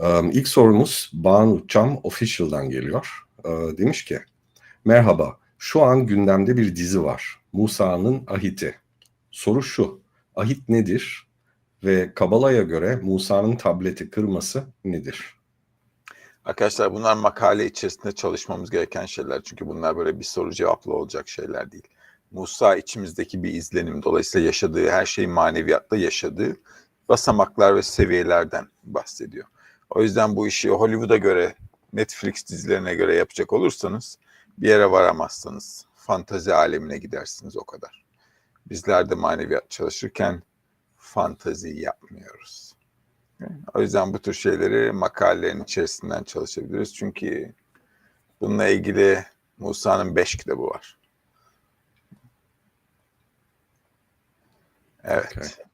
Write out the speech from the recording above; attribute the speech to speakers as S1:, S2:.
S1: Um, ilk sorumuz Banu Çam Official'dan geliyor. Demiş ki, Merhaba, şu an gündemde bir dizi var. Musa'nın Ahit'i. Soru şu, Ahit nedir? Ve Kabala'ya göre Musa'nın tableti kırması nedir?
S2: Arkadaşlar bunlar makale içerisinde çalışmamız gereken şeyler. Çünkü bunlar böyle bir soru cevaplı olacak şeyler değil. Musa içimizdeki bir izlenim. Dolayısıyla yaşadığı her şeyi maneviyatta yaşadığı basamaklar ve seviyelerden bahsediyor. O yüzden bu işi Hollywood'a göre, Netflix dizilerine göre yapacak olursanız bir yere varamazsınız. Fantazi alemine gidersiniz o kadar. Bizler de maneviyat çalışırken fantazi yapmıyoruz. O yüzden bu tür şeyleri makalelerin içerisinden çalışabiliriz. Çünkü bununla ilgili Musa'nın beş kitabı var. Evet.
S1: Okay.